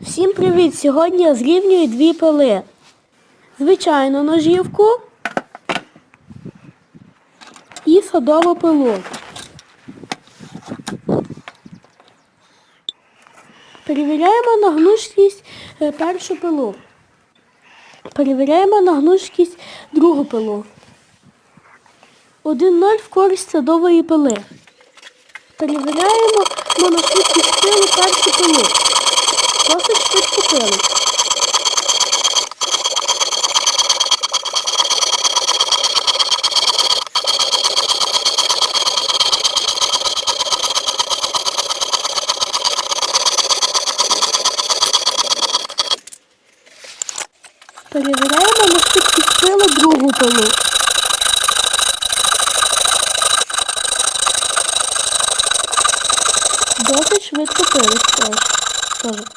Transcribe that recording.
Всім привіт! Сьогодні я зрівнюю дві пили. Звичайну ножівку і садову пилу. Перевіряємо на гнучкість е, першу пилу. Перевіряємо на гнучкість другу пилу. 1-0 в користь садової пили. Перевіряємо на швидкість пили першу пилу. Досить швидко пили. Перевіряємо на швидкість пили другу пилу. Досить швидко пили теж.